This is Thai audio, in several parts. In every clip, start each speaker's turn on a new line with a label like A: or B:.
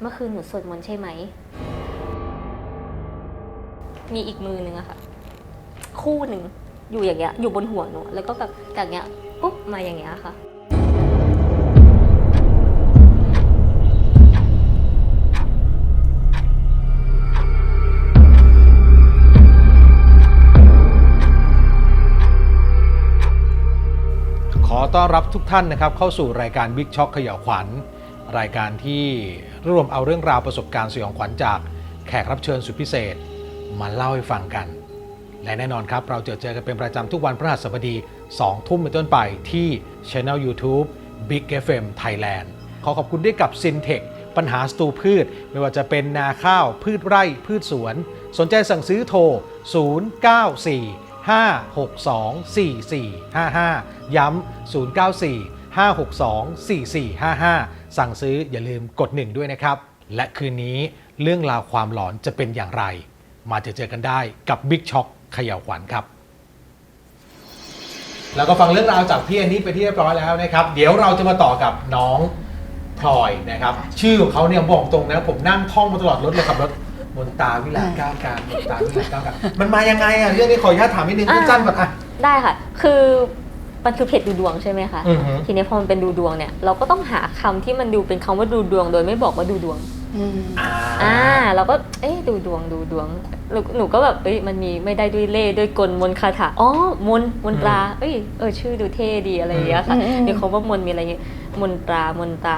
A: เมื่อคืนหนูสวดมนต์ใช่ไหม มีอีกมือหนึ่งอะค่ะ คู่หนึ่งอยู่อย่างเงี้ย อยู่บนหัวหนู แล้วก็แบบจากเงี้ยปุ๊บมาอย่างเงี้ยค่ะ
B: ขอต้อนรับทุกท่านนะครับ เข้าสู่รายการ Big Shock เขย่าวขวัญ รายการที่รวมเอาเรื่องราวประสบการณ์สยองขวัญจากแขกรับเชิญสุดพิเศษ มาเล่าให้ฟังกัน และแน่นอนครับ เราเจอเจอกันเป็นประจำทุกวันพฤหัสบดี 2 ทุ่มเป็นต้นไปที่ Channel YouTube Big FM Thailand ขอขอบคุณด้วยกับ Syntech ปัญหาสตูพืช ไม่ว่าจะเป็นนาข้าว พืชไร่ พืชสวน สนใจสั่งซื้อโทร 094 562 4455 ย้ำ094 562 4455 สั่งซื้ออย่าลืมกดหนึ่งด้วยนะครับ และคืนนี้เรื่องราวความหลอนจะเป็นอย่างไร มาเจอเจอกันได้กับ Big Shock เขย่าวขวัญครับ แล้วก็ฟังเรื่องราวจากพี่อันนี้ไปที่เรียบร้อยแล้วนะครับ เดี๋ยวเราจะมาต่อกับน้องพลอยนะครับ ชื่อของเขาเนี่ยบอกตรงนะผมนั่งท่องมาตลอดรถเลยขับรถมนตาวิลาก้าวการมนตาวิลาก้าวการมันมายังไงอะเรื่องนี้ขออนุญาตถามนิดนึง
A: อ่า
B: สั้นๆก่อนอะ
A: ได้ค่ะ คือ มันคือเพจดูดวงใช่ไหมคะ
B: อือฮึ
A: ทีนี้พอมันเป็นดูดวงเนี่ยเราก็ต้องหาคำที่มันดูเป็นคำว่าดูดวง โดยไม่บอกว่าดูดวง
C: อืม
A: อ่า เราก็เอ๊ะดูดวงดูดวงหนูหนูก็แบบเอ้ยมันมีไม่ได้ด้วยเล่ห์ด้วยกลมนต์คาถาอ๋อมนต์มนตราเอ้ยเออชื่อดูเท่ดีอะไรอย่างเงี้ยค่ะ
C: อืมอืม
A: มีคำว่ามนต์มีอะไรอย่างเงี้ยมนตรามนตรา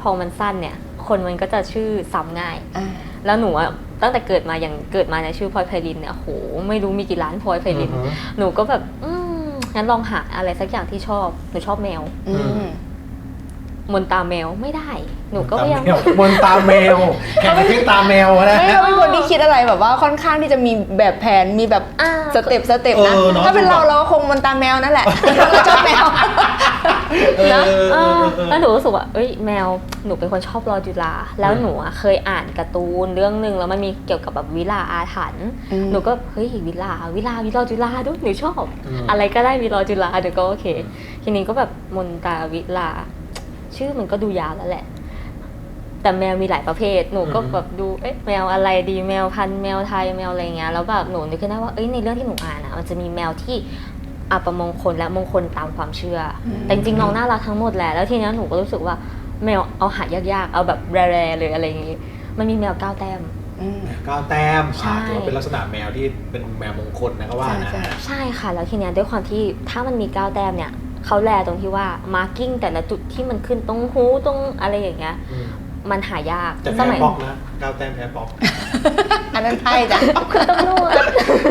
A: พอมันสั้นเนี่ย คนมันก็จะชื่อซ้ำง่าย
C: อ่า
A: แล้วหนูอะตั้งแต่เกิดมาอย่างเกิดมาในชื่อพลอยไพรินเนี่ยโหไม่รู้มีกี่ล้านพลอยไพริน
B: อือฮึ
A: หนูก็แบบอืม งั้นลองหาอะไรสักอย่างที่ชอบ หนูชอบแมว
C: อืม
A: มนตาแมวไม่ได้ หนูก็พยายาม
B: มนตาแมวแข่งกันที่ตาแมวนะ
C: ไม่เราเป็นคนที่คิดอะไรแบบว่าค่อนข้างที่จะมีแบบแผนมีแบบ
A: อ่า
C: สเต็ปสเต็ปนะ
B: เออเนอะ
C: ถ้าเป็นเราเราก็คงมันตามแมวนั่นแหละเราชอบแมว
B: เออ
A: นะ
B: เออ
A: เอ
B: เอ
A: อ
B: อเออ
A: แล้วหนูรู้สึกว่าเอ้ยแมวหนูเป็นคนชอบรอจุฬาแล้ว
B: อืม
A: หนูอะเคยอ่านการ์ตูนเรื่องหนึ่งแล้วมันมีเกี่ยวกับแบบวิลาอาถรรพ์
C: อืม
A: หนูก็เฮ้ยวิลาวิลาวิลาจุฬาด้วยหนูชอบ
B: อืม
A: อะไรก็ได้วิลาจุฬาหนูก็โอเค ทีนี้ก็แบบมนตาวิลา ชื่อมันก็ดูยาวแล้วแหละ แต่แมวมีหลายประเภท หนูก็
B: อืม
A: แบบดูเอ๊ะแมวอะไรดีแมวพันธุ์แมวไทยแมวอะไรเงี้ยแล้วแบบหนูนึกขึ้นได้ว่าเอ้ยในเรื่องที่หนูอ่านอะมันจะมีแมวที่ อัปมงคลและมงคลตามความเชื่ออ
C: ม
A: แต่จริงๆน้องน่ารักทั้งหมดแหละแล้วทีเนี้ยหนูก็รู้สึกว่าแมวเอาหายากๆ เอาแบบแรๆเลยอะไรอย่างงี้ มันมีแมวเก้าแต้ม
C: อืม
B: ก้าวแต้ม
A: ใช่
B: อ่าถือว่าเป็นลักษณะแมวที่เป็นแมวมงคลนะก็ว่านะ
C: ใช่ ใช่
A: ใช่ค่ะ แล้วทีเนี้ยด้วยความที่ถ้ามันมีเก้าแต้มเนี่ยเขาแลตรงที่ว่ามาร์กิ้งแต่ละจุดที่มันขึ้นตรงหูตรงอะไรอย่างเงี้ย
B: อืม
A: มันหายาก
B: แต่
A: ส
B: แพ้
A: มัย
B: ป๊อกนะก้าวแต้มแพ้ป๊อก
C: อันนั้นใช่จ้ะ
A: คือต้องนวด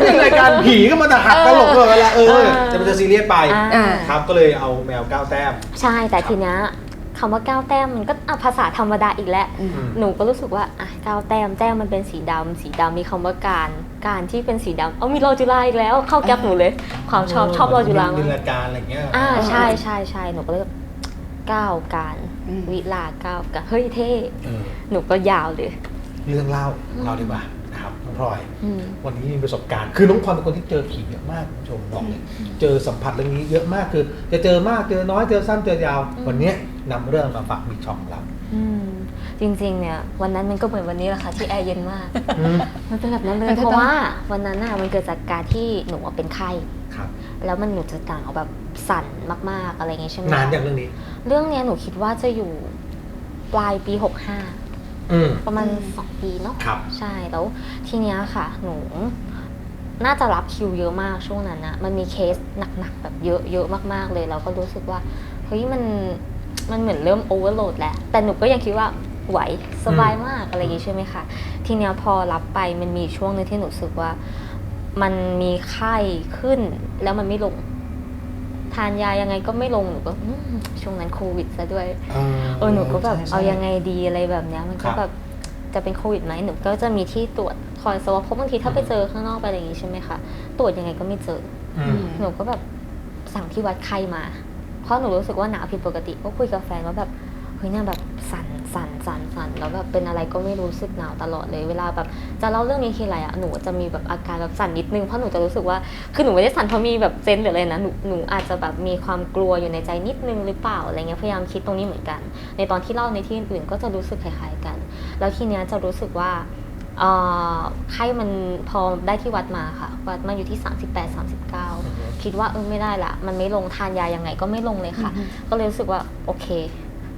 B: เป็นรายการผีก็มาแต่หักตลกเลยเวลาเอ
A: เอ
B: อ
A: อ
B: จะมันจะซีเรียสไป
A: อ่า
B: ครับก็เลยเอาแมวก้าวแต้ม
A: ใช่แต่ทีเนี้ยคำว่าก้าวแต้มมันก็อะภาษาธรรมดาอีกแล้ว
C: อืม
B: อืม
A: หนูก็รู้สึกว่าอะก้าวแต้มแต้มมันเป็นสีดำสีดำมีคำว่าการ การที่เป็นสีดำเอามีรอจุฬาอีกแล้วเข้าแก๊ปหนูเลย ความชอบชอบรอจุฬา
B: เป็น
A: มาก
B: รายการอะไรเงี้ย
A: อ่าใช่ใช่ใช่หนูก็เลยก้าวการ
C: อืม
A: วิลาก้าวการเฮ้ยเท่
B: เออ
A: หนูก็ยาวเลย
B: เรื่องเล่าเราดีกว่านะครับน้องพลอย
A: อืม
B: วันนี้มีประสบการณ์ คือน้องพลอยเป็นคนที่เจอผีเยอะมากคุณผู้ชมบอกเลยเจอสัมผัสเรื่องนี้เยอะมากคือ จะเจอมากเจอน้อยเจอสั้นเจอยาว
A: อืม
B: วันเนี้ยนำเรื่องมาฝากบิ๊กช็อปของเรา
A: อืม จริงๆ เนี่ย วันนั้นมันก็เหมือนวันนี้แหละค่ะที่แอร์เย็นมาก
B: อืม
A: มันเป็นแบบนั้นเล
C: มั
A: ย
C: นจะ
A: เพ
C: ต้อง
A: ราะว่าวันนั้นน่ะมันเกิดจากการที่หนูอะเป็นไข้
B: ครับ
A: แล้วมันหนูจะหนาวแบบสั่นมาก ๆ อะไรอย่างงี้ใช่ไหม
B: นานอย่างเรื่องนี้
A: เรื่องเนี้ยหนูคิดว่าจะอยู่ปลายปี65
B: อืม
A: ประมาณ
C: อืม
A: 2ปีเนาะ
B: ครับ
A: ใช่แล้วทีเนี้ยค่ะ หนูน่าจะรับคิวเยอะมากช่วงนั้นนะมันมีเคสหนักๆแบบเยอะเยอะมากๆเลยเราก็รู้สึกว่าเฮ้ยมันมันเหมือนเริ่มโอเวอร์โหลดแล้วแต่หนูก็ยังคิดว่าไหวสบายมากอะไรอย่างงี้ใช่ไหมคะ ทีเนี้ยพอรับไปมันมีช่วงหนึงที่หนูรู้สึกว่า มันมีไข้ขึ้นแล้วมันไม่ลง ทานยายังไงก็ไม่ลงหนูก็อืมช่วงนั้นโควิดซะด้วย เออหนูก็แบบ
B: ใช่ใช่
A: เอายังไงดีอะไรแบบเนี้ยมัน
B: ครั
A: ก็
B: บ
A: แบบจะเป็นโควิดไหมหนูก็จะมีที่ตรวจคอยสวอปเพราะบางทีถ้าไปเจอข้างนอกไปอะไรอย่างงี้ใช่ไหมคะตรวจยังไงก็ไม่เจอ
B: อืม
A: หนูก็แบบสั่งที่วัดไข้มา เพราะหนูรู้สึกว่าหนาวผิดปกติก็คุยกับแฟนว่าแบบ เฮ้ยเนี่ยแบบสั่นสั่นสั่นสั่นแล้วแบบเป็นอะไรก็ไม่รู้สึกหนาวตลอดเลย เวลาแบบจะเล่าเรื่องนี้ทีไรอะหนูจะมีแบบอาการแบบสั่นนิดนึงเพราะหนูจะรู้สึกว่าคือหนูไม่ได้สั่นเพราะมีแบบเซนส์หรืออะไรนะหนูหนูอาจจะแบบมีความกลัวอยู่ในใจนิดนึงหรือเปล่าอะไรเงี้ยพยายามคิดตรงนี้เหมือนกัน ในตอนที่เล่าในที่อื่นๆก็จะรู้สึกคล้ายๆกัน แล้วทีเนี้ยจะรู้สึกว่าเอ่อไข้มันพอได้ที่วัดมาค่ะ วัดมาอยู่ที่ 38 39 คิดว่าเออไม่ได้ละ มันไม่ลงทานยายังไงก็ไม่ลงเลยค่ะ
C: อือฮึ
A: ก็เลยรู้สึกว่าโอเค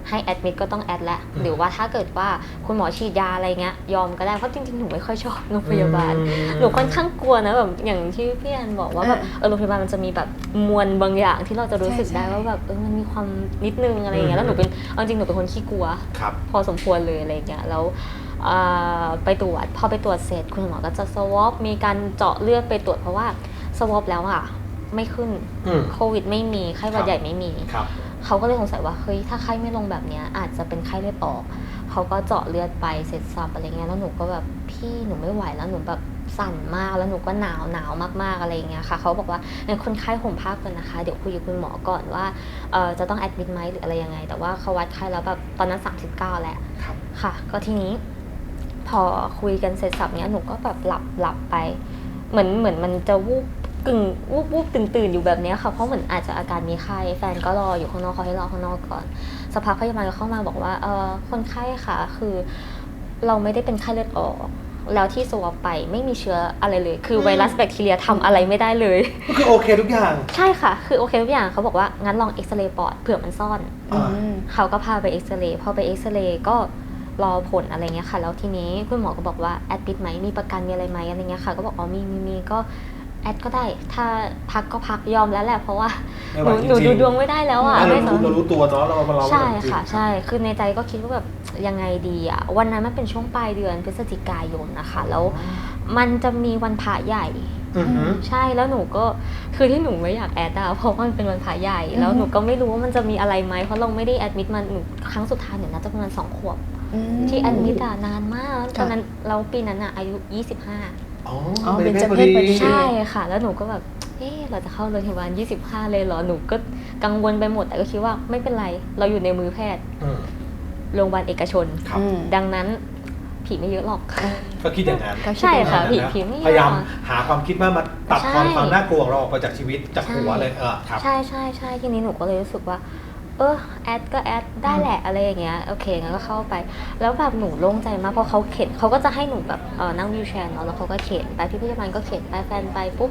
A: ให้แอดมิดก็ต้องแอดแล้ว
B: อืม
A: หรือว่าถ้าเกิดว่าคุณหมอฉีดยาอะไรเงี้ยยอมก็ได้เพราะจริงๆหนูไม่ค่อยชอบโรงพยาบาล
B: อืม
A: หนูค่อนข้างกลัวนะแบบอย่างที่พี่แอนบอกว่าแบบ
C: เออ
A: เออโรงพยาบาลมันจะมีแบบมวลบางอย่างที่เราจะรู้สึก
C: ใช่
A: ได้
C: ใช่
A: ว่าแบบเออมันมีความนิดนึงอะไรอย่างเงี้ยแล้วหนูเป็นเอาจริงหนูเป็นคนขี้กลัว
B: ครับ
A: พอสมควรเลยอะไรอย่างเงี้ยแล้วเอ่อไปตรวจพอไปตรวจเสร็จคุณหมอก็จะสวอปมีการเจาะเลือดไปตรวจเพราะว่าสวอปแล้วอะไม่ขึ้น
B: อืม
A: โควิดไม่มีไข้หวั
B: ครั
A: ด
B: บ
A: ใหญ่ไม่มี
B: ครับ
A: เขาก็เลยสงสัยว่าเฮ้ยถ้าไข้ไม่ลงแบบเนี้ยอาจจะเป็นไข้เลือดออกเขาก็เจาะเลือดไปเสร็จสับอะไรเงี้ยแล้วหนูก็แบบพี่หนูไม่ไหวแล้วหนูแบบสั่นมากแล้วหนูก็หนาวหนาวมากๆอะไรอย่างเงี้ยค่ะเขาบอกว่างั้นคนไข้ห่มผ้ากันนะคะ เดี๋ยวคุยกับคุณหมอก่อนว่าเออจะต้องแอดมิดไหมหรืออะไรยังไง แต่ว่าเขาวัดไข้แล้วแบบตอนนั้น 39 แล้ว
B: ครับ
A: ค่ะ ก็ทีนี้พอคุยกันเสร็จสับเนี้ยหนูก็แบบหลับหลับไป เหมือนเหมือนมันจะวูบ กึ่งวูบวูบตื่นตื่นอยู่แบบเนี้ยค่ะเพราะเหมือนอาจจะอาการมีไข้แฟนก็รออยู่ข้างนอกเขาให้รอข้างนอกก่อนสักพักพยาบาลก็เข้ามาบอกว่าเออคนไข้ค่ะคือเราไม่ได้เป็นไข้เลือดออก แล้วที่สวอปไปไม่มีเชื้ออะไรเลย คือไวรัสแบคทีเรียทำอะไรไม่ได้เลย
B: ก็คือโอเคทุกอย่าง
A: ใช่ค่ะ คือโอเคทุกอย่างเขาบอกว่างั้นลองเอ็กซเรย์ปอดเผื่อมันซ่อน
C: อื
B: อ่า
C: ม
A: เขาก็พาไปเอ็กซเรย์พอไปเอ็กซเรย์ก็รอผลอะไรเงี้ยค่ะ แล้วทีนี้คุณหมอก็บอกว่าแอดมิดไหมมีประกันมีอะไรไหมอะไรเงี้ยค่ะ ก็บอกอ๋อมีมีมีก็ แอดก็ได้ ถ้าพักก็พักยอมแล้วแหละ เพราะว่า
B: ไม่
A: ห
B: ไหว
A: นู
B: จ
A: หนู
B: ริงๆ
A: ดูดวงไม่ได้แล้วอะ
B: เรา
A: ไม่
B: รู้
A: สามารถ
B: เรารู้ตัวเนาะเราเรา
A: ใช่
B: จริงๆ
A: ค่ะใช่คือในใจก็คิดว่าแบบยังไงดีอะวันนั้นมันเป็นช่วงปลายเดือนพฤศจิกายนนะคะ แล้วมันจะมีวันพระใหญ่
B: อือหือ
A: ใช่แล้วหนูก็คือที่หนูไม่อยากแอดอะเพราะว่ามันเป็นวันพระใหญ่ แล้ว
C: อือฮึ
A: หนูก็ไม่รู้ว่ามันจะมีอะไรไหมเพราะเราไม่ได้แอดมิดมันหนูครั้งสุดท้ายหนูน่าจะประมาณสองขวบ
C: อืม
A: ที่แอดมิดอะนานมากต
C: ค่ะ
A: อนนั้นเราปีนั้นอะอายุ 25
B: อ๋อ
C: อ๋อ
B: เป็น
C: เบญจ
B: พ
C: เพศพอดี
A: ใช่ค่ะ แล้วหนูก็แบบเอ๊ะเราจะเข้าโรงพยาบาล 25 เลยเหรอ หนูก็กังวลไปหมด แต่ก็คิดว่าไม่เป็นไร เราอยู่ในมือแพทย์
B: อืม
A: โรงพยาบาลเอกชน
B: ครับ
C: อืม
A: ดังนั้นผีไม่เยอะหรอก
B: ก็คิดอย่างนั้น
C: ก็คิด
A: ใช่ค่ะ
B: น
A: ผี
B: น
A: ผีไม่
B: พยายาม
A: เยอะ
B: หาความคิดว่ามาตัด
A: ใช่
B: ความความน่ากลัวของเราออกไปจากชีวิตจากหัว
A: ใช่
B: เลยเออครับ
A: ใช่ใช่ใช่ทีนี้หนูก็เลยรู้สึกว่า เออแอดก็แอดได้แหละอะไรอย่างเงี้ยโอเคงั้นก็เข้าไป แล้วแบบหนูโล่งใจมากเพราะเขาเข็นเขาก็จะให้หนูแบบเออนั่งวิวแชร์เนาะแล้วเขาก็เข็นไปพี่พยาบาลก็เข็นไปแฟนไปปุ๊บ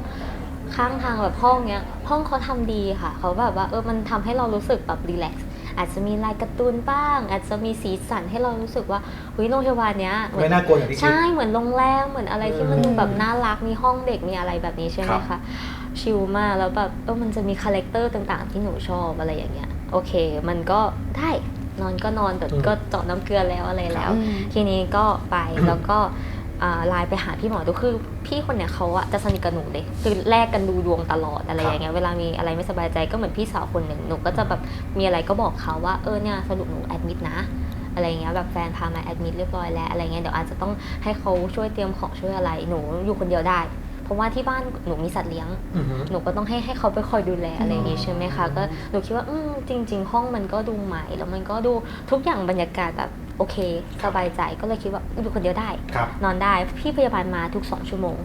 A: ข้างทางแบบห้องเนี้ยห้องเขาทำดีค่ะเขาแบบว่าเออมันทำให้เรารู้สึกแบบรีแลกซ์อาจจะมีลายการ์ตูนบ้าง อาจจะมีสีสันให้เรารู้สึกว่าเฮ้ยโรงพยาบาลเนี้ยเหมือ
B: ไม่
A: น
B: น่ากลัวอย่างที่คิด
A: ใช่เหมือนโรงแรมเหมือนอะไรที่มันดูแบบน่ารักมีห้องเด็กมีอะไรแบบนี้ใช่ไหม
B: ครั
A: คะ
B: บ
A: ชิลมากแล้วแบบเออมันจะมีคาแรคเตอร์ต่างๆ ที่หนูชอบอะไรอย่างเงี้ย โอเค มันก็ได้นอนก็นอนแต่ก็เจาะน้ำเกลือแล้วอะไรแล้ว
C: อืม
A: ทีนี้ก็ไปแล้วก็อ่าไลน์ไปหาพี่หมอดูคือพี่คนเนี้ยเขาอะจะสนิทกับหนูเลยคือแลกกันดูดวงตลอดอะไรอย่างเงี้ยเวลามีอะไรไม่สบายใจก็เหมือนพี่สาวคนหนึ่งหนูก็จะแบบมีอะไรก็บอกเขาว่าเออเนี่ยสรุปหนูแอดมิดนะอะไรเงี้ยแบบแฟนพามาแอดมิดเรียบร้อยแล้วอะไรเงี้ยเดี๋ยวอาจจะต้องให้เขาช่วยเตรียมของช่วยอะไรหนูอยู่คนเดียวได้ เพราะว่าที่บ้านหนูมีสัตว์เลี้ยง
B: อือหือ
A: หนูก็ต้องให้ให้เขาไปคอยดูแลอะไรอย่างงี้ใช่ไหมคะ
B: อืม
A: ก็หนูคิดว่าอืมจริง ๆ ห้องมันก็ดูใหม่แล้วมันก็ดูทุกอย่างบรรยากาศแบบโอเคสบายใจก็เลยคิดว่าอยู่คนเดียวได้
B: ครับ
A: นอนได้พี่พยาบาลมาทุกสองชั่วโมง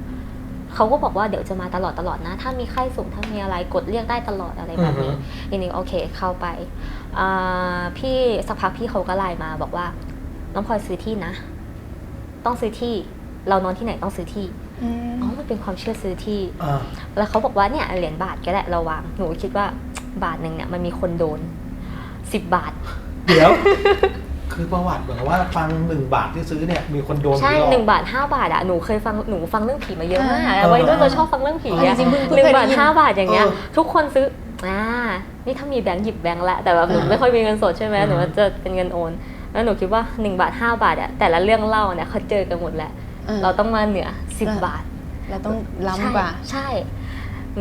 A: เขาก็บอกว่าเดี๋ยวจะมาตลอดตลอดนะ ถ้ามีไข้สูงถ้ามีอะไรกดเรียกได้ตลอดอะไรแบบนี้
B: อือฮึ
A: ทีนี้โอเคเข้าไปอ่าพี่สักพักพี่เขาก็ไลน์มาบอกว่า น้องพลอยซื้อที่นะ ต้องซื้อที่ เรานอนที่ไหนต้องซื้อที่
C: อืม
A: อ๋อ มันเป็นความเชื่อซื้อที่
B: อ่า
A: แล้วเขาบอกว่าเนี่ยเหรียญบาทก็ได้เราวาง หนูคิดว่าบาทหนึ่งเนี่ยมันมีคนโดนสิบบาท
B: เดี๋ยว คือประวัติเหมือนกับว่าฟังหนึ่งบาทที่ซื้อเนี่ยมีคนโดน
A: ใช่
B: กี่รอบ
A: หนึ่งบาทห้าบาทอะหนูเคยฟังหนูฟังเรื่องผีมาเยอะมาก
C: อ่า
A: อะวัยรุ่นเราชอบฟังเรื่องผี
B: อ๋อ
A: อะ
C: จริงๆเพิ่งเพิ่ง
A: หนึ่ง
C: เคยได้
A: บาท
C: ยิน
A: ห้าบาทอย่างเงี้ย
B: เออ
A: ทุกคนซื้ออ่านี่ถ้ามีแบงค์หยิบแบงค์ละแต่แบบหนู
B: อ่า
A: ไม่ค่อยมีเงินสดใช่ไหม
B: อืม
A: หนูจะเป็นเงินโอน แล้วหนูคิดว่าหนึ่งบาทห้าบาทอะแต่ละเรื่องเล่าเนี่ยเขาเจอกันหมดแหละ
C: เออ
A: เราต้องมาเหนือสิบ
C: เออ
A: บาท
C: เราต้องล้ำกว่า
A: ใช่ใช่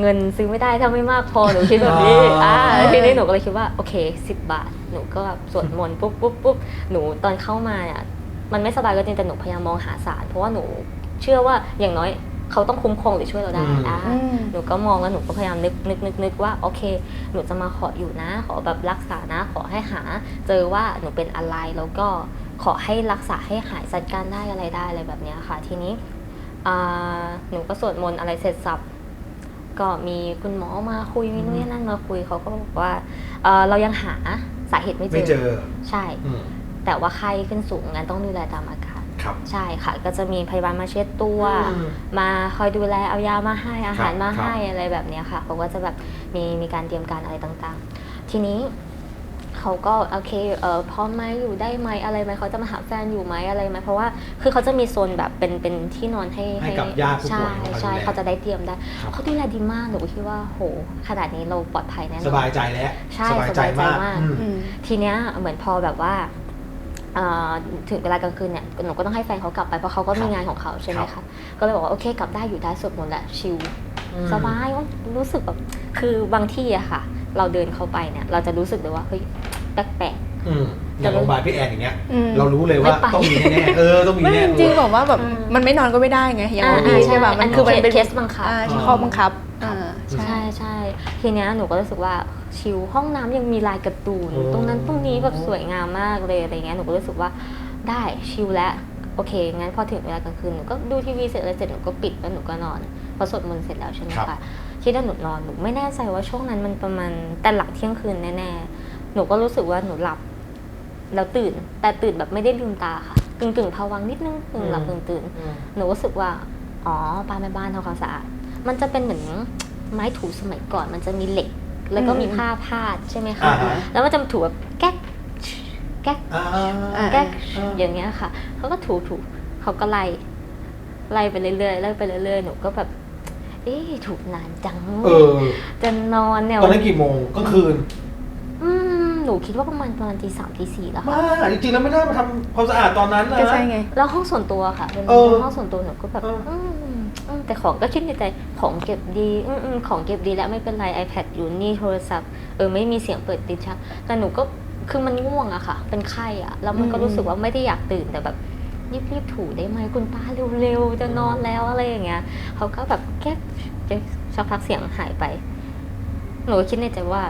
A: เงินซื้อไม่ได้ถ้าไม่มากพอหนูคิดแบบนี้
B: อ๋ออ่
A: อ่าทีนี้หนูก็เลยคิดว่าโอเคสิบบาท หนูก็แบบสวดมนต์ปุ๊บปุ๊บปุ๊บหนูตอนเข้ามาเนี่ยมันไม่สบายก็จริงแต่หนูพยายามมองหาสารเพราะว่าหนูเชื่อว่าอย่างน้อยเขาต้องคุ้มครองหรือช่วยเราได้
B: อืม
A: อ่า
C: อืม
A: หนูก็มองแล้วหนูก็พยายามนึกนึกนึกนึกว่าโอเค หนูจะมาขออยู่นะ ขอแบบรักษานะ ขอให้หา เจอว่าหนูเป็นอะไรแล้วก็ ขอให้รักษาให้หายจัดการได้อะไรได้อะไรแบบเนี้ยค่ะ ทีนี้อ่าหนูก็สวดมนต์อะไรเสร็จสับก็มีคุณหมอมาคุยมีนู่นนี่นั่นมาคุยเขาก็บอกว่าเอ่อเรายังหาสาเหตุไม่เจ
B: ไม่
A: อ
B: เจอ
A: ใช่
B: อืม
A: แต่ว่าไข้ขึ้นสูงงั้นต้องดูแลตามอาการ
B: ครับ
A: ใช่ค่ะ ก็จะมีพยาบาลมาเช็ดตัว
B: อืม
A: มาคอยดูแลเอายามาให้อาหาร
B: ครับ
A: มา
B: ครับ
A: ให้อะไรแบบเนี้ยค่ะเขาก็จะแบบมีมีการเตรียมการอะไรต่างๆ ทีนี้ เขาก็โอเคเออพร้อมไหมอยู่ได้ไหมอะไรไหมเขาจะมาหาแฟนอยู่ไหมอะไรไหมเพราะว่าคือเขาจะมีโซนแบบเป็นเป็นที่นอนให้
B: ให้กับญาติผู้ป่วยของเขา
A: ใช่
B: ดูแล
A: เขาจะได้เตรียมได้
B: ครับ
A: เขาดูแลดีมากหนูก็คิดว่าโหขนาดนี้เราปลอดภัยแน่นอน
B: สบายใจแล้ว
A: ใช่
B: สบายใจ
A: สบายใจ
B: มาก
A: มาก
B: อืม
C: อืม
A: ทีเนี้ยเหมือนพอแบบว่าเอ่อถึงเวลากลางคืนเนี่ยหนูก็ต้องให้แฟนเขากลับไปเพราะเขาก็
B: ครับ
A: มีงานของเขาใช่ไหม
B: ครั
A: คะ
B: บ
A: ก็เลยบอกว่าโอเคกลับได้อยู่ได้สวดมนต์แหละชิล
B: อืม
A: สบายว่ารู้สึกแบบคือบางที่อะค่ะ เราเดินเข้าไปเนี่ยเราจะรู้สึกเลยว่าเฮ้ย แปลก
B: อืมอย่างโรงพยาบาลพี่แอนอย่างเงี้ย
C: อืม
B: เรารู้เลยว่า
A: ไม่ไป
B: ต้องมีแน่ๆเออต้องมี
C: ไม่
B: แน่
C: จริงๆบอกว่าแบบ
A: อืม
C: มันไม่นอนก็ไม่ได้ไงอย่าง
A: อ่า
C: นี้
A: อ่า
C: ใช่ป่ะ
A: ใช่
C: มันคือมันเป็น
A: เคสบังคับ
C: อ่าที่ข้อบังคับอ่า
A: ๆ
C: ใช่
A: ใช่ใช่ทีเนี้ยหนูก็รู้สึกว่าชิลห้องน้ำยังมีลายการ์ตูน
B: โอ้
A: ตรงนั้นตรงนี้แบบสวยงามมากเลยอะไรเงี้ยหนูก็รู้สึกว่าได้ชิลแล้วโอเคงั้นพอถึงเวลากลางคืนหนูก็ดูทีวีเสร็จแล้วเสร็จหนูก็ปิดแล้วหนูก็นอนพอสวดมนต์เสร็จแล้วใช่ไหม
B: ครับ
A: คะที่ถ้าหนูนอนหนูไม่แน่ใจว่าช่วงนั้นมันประมาณแต่หลังเที่ยงคืนแน่ๆ หนูก็รู้สึกว่าหนูหลับ แล้วตื่น แต่ตื่นแบบไม่ได้ลืมตาค่ะกึ่งกึ่งๆภวังค์นิดนึงกึ่งหลับกึ่งตื่น
B: อืม
A: หนูรู้สึกว่า อ๋อป้าแม่บ้านทำความสะอาดมันจะเป็นเหมือนไม้ถูสมัยก่อน มันจะมีเหล็ก แล้วก็มีผ้าพาดใช่ไหมคะ
B: อ่าฮะ
A: แล้วมันจะถูแบบแก๊กแก๊ก
B: อ่า
C: อ่า
A: แก๊ก
B: อ่า
A: อย่างเงี้ยค่ะเขาก็ถูถูเขาก็ไล่ไล่ไปเรื่อยๆไล่ไปเรื่อยๆหนูก็แบบเอ๊ะถูกนานจัง
B: เออ
A: จะนอนเนี่ย
B: ตอนนั้นกี่โมงก็คืน
A: อืม หนูคิดว่าประมาณประมาณตีสามตีสี่แล้วค่ะ
B: มาจริงๆแล้วไม่ได้มาทำความสะอาดตอนนั้นนะ
C: ก็ใช่ไง
A: แล้วห้องส่วนตัวค่ะเป็น
B: เออ
A: ห้องส่วนตัวหนูก็แบบ
B: เอออื
A: มอืมแต่ของก็คิดในใจของเก็บดีอืมอืมของเก็บดีแล้วไม่เป็นไร iPad อยู่นี่โทรศัพท์เออไม่มีเสียงเปิดติดชักแต่หนูก็คือมันง่วงอะค่ะ เป็นไข้อะแล้วมันก็
C: อืม
A: รู้สึกว่าไม่ได้อยากตื่นแต่แบบรีบรีบๆถูได้ไหมคุณป้าเร็วๆจะนอนแล้วอะไรอย่างเงี้ยเขาก็แบบแก๊กแก๊กสักพักเสียงหายไป หนูก็คิดในใจว่า